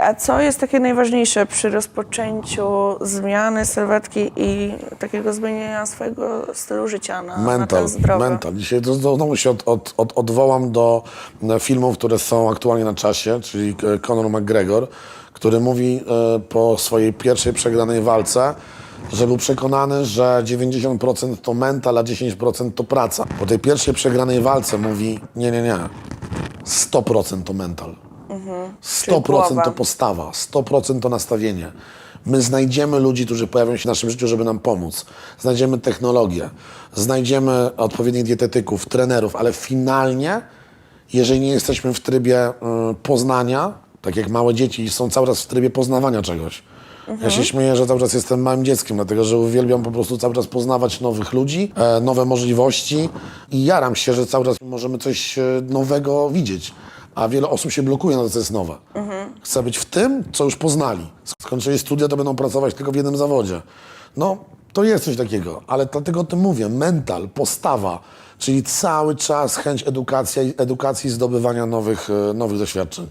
A co jest takie najważniejsze przy rozpoczęciu zmiany sylwetki i takiego zmienienia swojego stylu życia na, na Mental, ten zdrowy? mental. Dzisiaj to- to znowu się od, od, od, odwołam do e, filmów, które są aktualnie na czasie, czyli e, Conor McGregor, który mówi e, po swojej pierwszej przegranej walce, że był przekonany, że 90% to mental, a 10% to praca. Po tej pierwszej przegranej walce mówi, nie, nie, nie, 100% to mental. 100% głowa. to postawa, 100% to nastawienie. My znajdziemy ludzi, którzy pojawią się w naszym życiu, żeby nam pomóc. Znajdziemy technologię, znajdziemy odpowiednich dietetyków, trenerów, ale finalnie, jeżeli nie jesteśmy w trybie y, poznania, tak jak małe dzieci są cały czas w trybie poznawania czegoś. Ja się śmieję, że cały czas jestem małym dzieckiem, dlatego że uwielbiam po prostu cały czas poznawać nowych ludzi, e, nowe możliwości i jaram się, że cały czas możemy coś e, nowego widzieć. A wiele osób się blokuje na to, co jest nowe. Chce być w tym, co już poznali. Skończyli studia, to będą pracować tylko w jednym zawodzie. No, to jest coś takiego, ale dlatego o tym mówię. Mental, postawa, czyli cały czas chęć edukacji, edukacji zdobywania nowych, e, nowych doświadczeń.